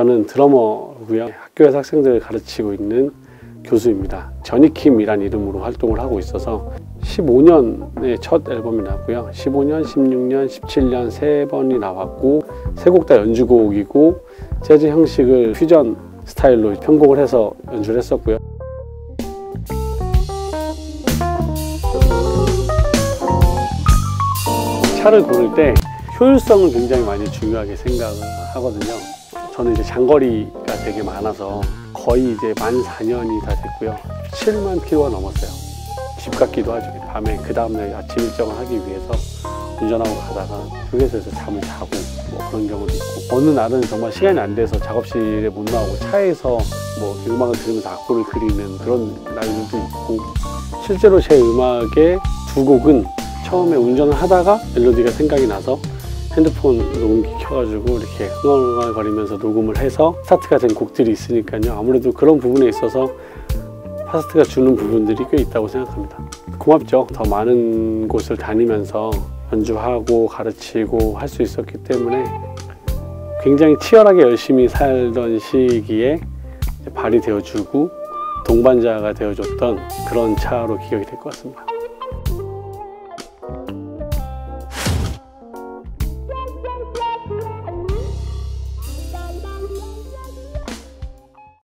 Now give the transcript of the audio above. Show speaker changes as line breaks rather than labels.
저는 드러머고요. 학교에서 학생들을 가르치고 있는 교수입니다. 전이킴이란 이름으로 활동을 하고 있어서 15년의 첫 앨범이 나왔고요. 15년, 16년, 17년 세 번이 나왔고 세 곡 다 연주곡이고 재즈 형식을 퓨전 스타일로 편곡을 해서 연주를 했었고요. 차를 고를 때 효율성을 굉장히 많이 중요하게 생각을 하거든요. 저는 이제 장거리가 되게 많아서 거의 이제 만 4년이 다 됐고요. 7만 킬로가 넘었어요. 집 같기도 하죠. 밤에 그 다음날 아침 일정을 하기 위해서 운전하고 가다가 휴게소에서 잠을 자고 뭐 그런 경우도 있고 어느 날은 정말 시간이 안 돼서 작업실에 못 나오고 차에서 뭐 음악을 들으면서 악보를 그리는 그런 날들도 있고 실제로 제 음악의 두 곡은 처음에 운전을 하다가 멜로디가 생각이 나서 핸드폰 녹음기 켜가지고 이렇게 흥얼흥얼 거리면서 녹음을 해서 스타트가 된 곡들이 있으니까요. 아무래도 그런 부분에 있어서 파스트가 주는 부분들이 꽤 있다고 생각합니다. 고맙죠. 더 많은 곳을 다니면서 연주하고 가르치고 할 수 있었기 때문에 굉장히 치열하게 열심히 살던 시기에 발이 되어주고 동반자가 되어줬던 그런 차로 기억이 될 것 같습니다.